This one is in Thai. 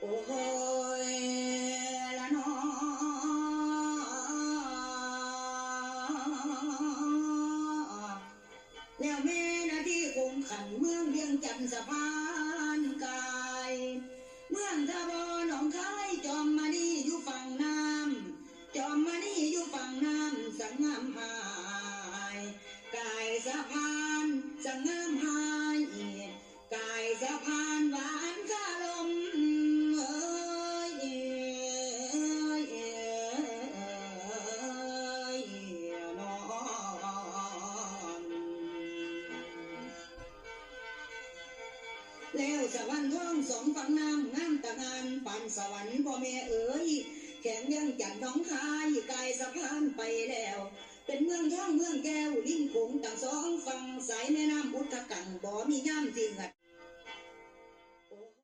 โอ้ยละนอแล้วแม่นาที่คงขันเมืองเวียงจันทร์สะพานกาย เมืองทบอหนองคายจอมมานี่อยู่ฝั่งน้ำจอมมานี่อยู่ฝั่งน้ำสังงามหา แล้วสวรรค์ท้องสองฝั่งน้ำงามตะงานปันสวรรค์พ่อแม่เอ๋ยแข็งยังจันทร์น้องคายกายสะพานไปแล้ว เป็นเมืองท่องเมืองแก้วลิ้นโขงต่างสองฝั่งสายแม่น้ำพุทธกา